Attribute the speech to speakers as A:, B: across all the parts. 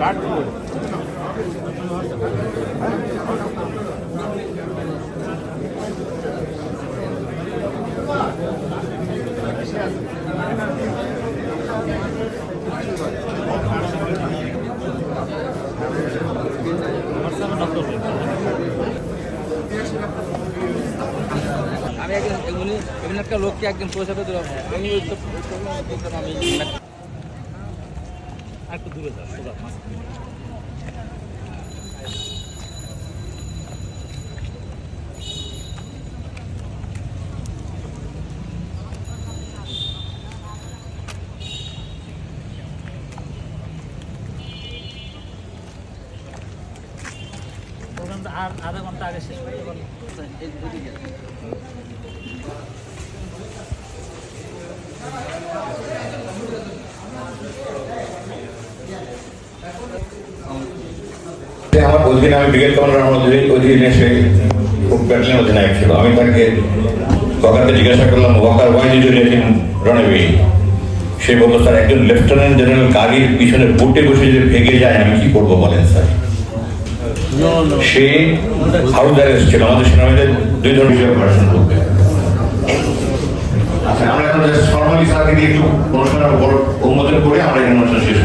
A: Card লোককে একজন পয়সাটা দিলাম। আমি ওই তো আমি একটু দূরে যা সোজা। আর আধা ঘণ্টা আগে শেষ হয়ে গেল এদিকে
B: সে আমার অধীনে আমি ব্রিগেড কমান্ডার আমার অধীনে সে খুব ব্যাটলিন অধিনায়ক ছিল। আমি তাকে ওয়াকারকে জিজ্ঞাসা করলাম Waqar why did you late সে বলল স্যার একজন লেফটেন্যান্ট জেনারেল গাড়ির পিছনে বুটে বসে যদি ভেগে যায় আমি কি করব বলেন স্যার? সে হাউস অ্যারেস্ট ছিল আমাদের সেনাবাহিনীতে দুই ধরনের বিষয়ে অপারেশন করবে। আচ্ছা আমরা এখন ফর্মালি স্যারকে দিয়ে একটু অনুষ্ঠানের উপর অনুমোদন করে আমরা এই অনুষ্ঠান শেষ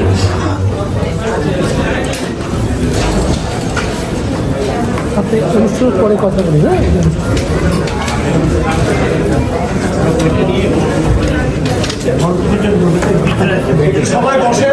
C: আপনি অনুষ্ঠান পরে কথা বলি হ্যাঁ?
D: সবাই বসে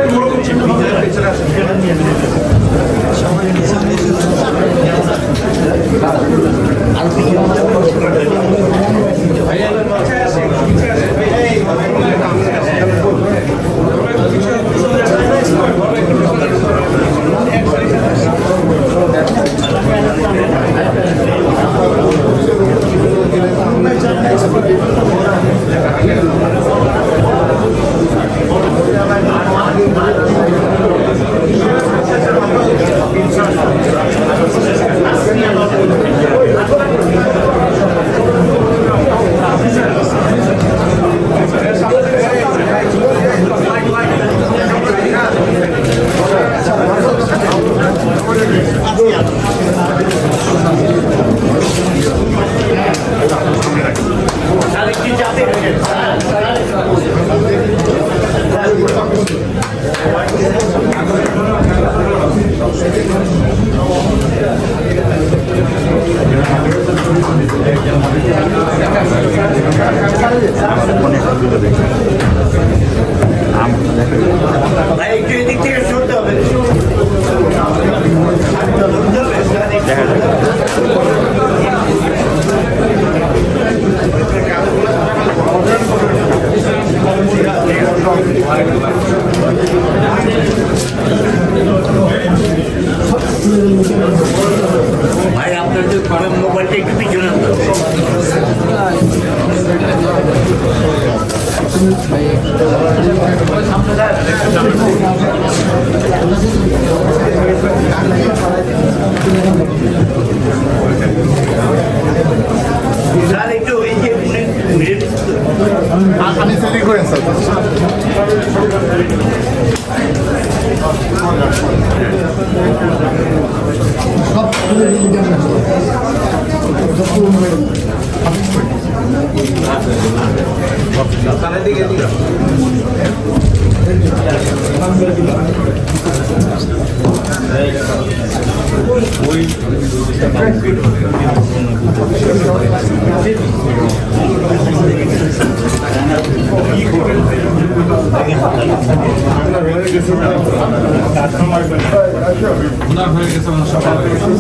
D: ভাই আপনার যে মোবাইলটা একটু পিছনে আনতে আমি সেলিং করে সব গেছে ওনার
E: হয়ে গেছে ওনার সকাল হয়ে গেছে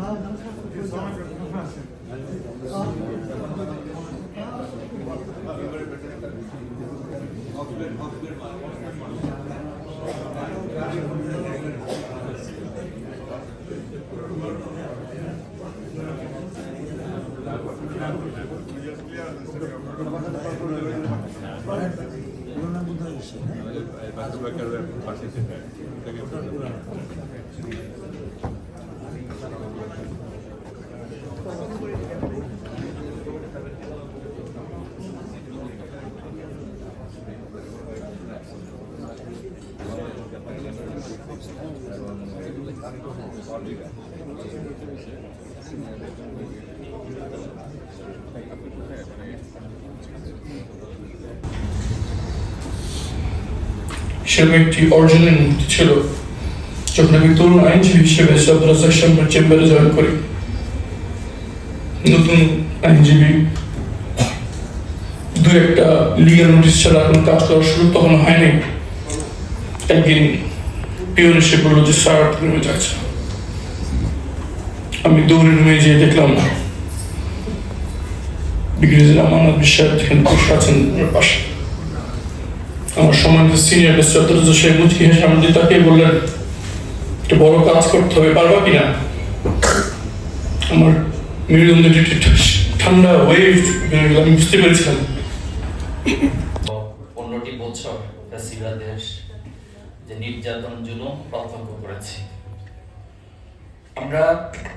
E: 아, 남자. 아, করেন স্যার
F: সেরকম একটি অর্জনের মুক্তি ছিল। যখন আমি তরুণ আইনজীবী হিসেবে সাহেবের চেম্বারে জয়েন করি। নতুন আইনজীবী। দু একটা লিগাল নোটিশ ছাড়া কোনো কাজ করা শুরু তখন হয়নি। একদিন পিওন এসে বলল যে, স্যার যাচ্ছে আমি দৌড়ে রুমে যেয়ে দেখলাম বিক্রিজের আমানত বিশ্বাস যেখানে বসে আছেন পাশে। আমার সম্মানিত সিনিয়র শ্রদ্ধা শেখ মুচকি হেসে সামনে দিয়ে বললেন, একটা বড় কাজ করতে হবে, পারবা কিনা? আমার মেরুদণ্ডে একটু ঠান্ডা ওয়েভ আমি বুঝতে পেরেছিলাম।
G: পনেরোটি বছর ফ্যাসিরা দেশ যে নির্যাতন জুলুম প্রত্যক্ষ করেছি। আমরা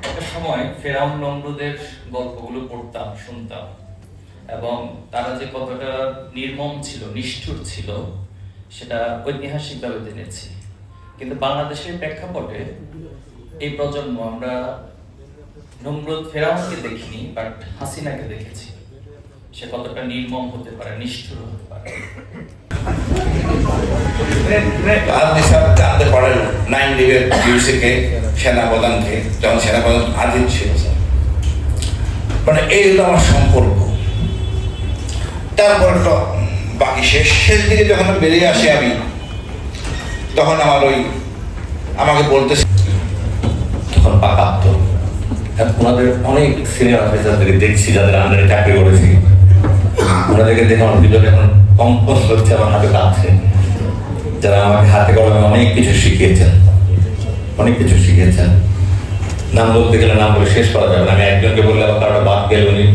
G: একটা সময় ফেরাউন নমরুদের গল্পগুলো পড়তাম, শুনতাম। এবং তারা যে কতটা নির্মম ছিল, নিষ্ঠুর ছিল, সেটা ঐতিহাসিকভাবে জেনেছি। কিন্তু বাংলাদেশের প্রেক্ষাপটে এই প্রজন্ম, আমরা নমরুদ ফেরাউনকে দেখিনি, বাট হাসিনাকে দেখেছি। সে কতটা নির্মম হতে পারে, নিষ্ঠুর হতে পারে।
H: সেনাপ্রধানকে, যখন সেনাপ্রধান আদিল ছিল। মানে এই হলো আমার সম্পর্ক। তারপর বাকি শেষ শেষ দিকে যখন বেরিয়ে আসি আমি, তখন আমার ওই আমাকে বলতেছে
B: তখন পাকাপ্ত ওনাদের অনেক সিনিয়র অফিসারদেরকে দেখছি, যাদের আন্ডারে চাকরি করেছি। ওনাদেরকে দেখে আমার ভিতরে এখন কম্পন হচ্ছে, আমার হাতে কাঁপছে। যারা আমাকে হাতে কলমে অনেক কিছু শিখিয়েছেন, অনেক কিছু শিখিয়েছেন। নাম বলতে গেলে নাম বলে শেষ করা যাবে না। আমি একজনকে বললে আবার কারোটা বাদ গেলে উনি।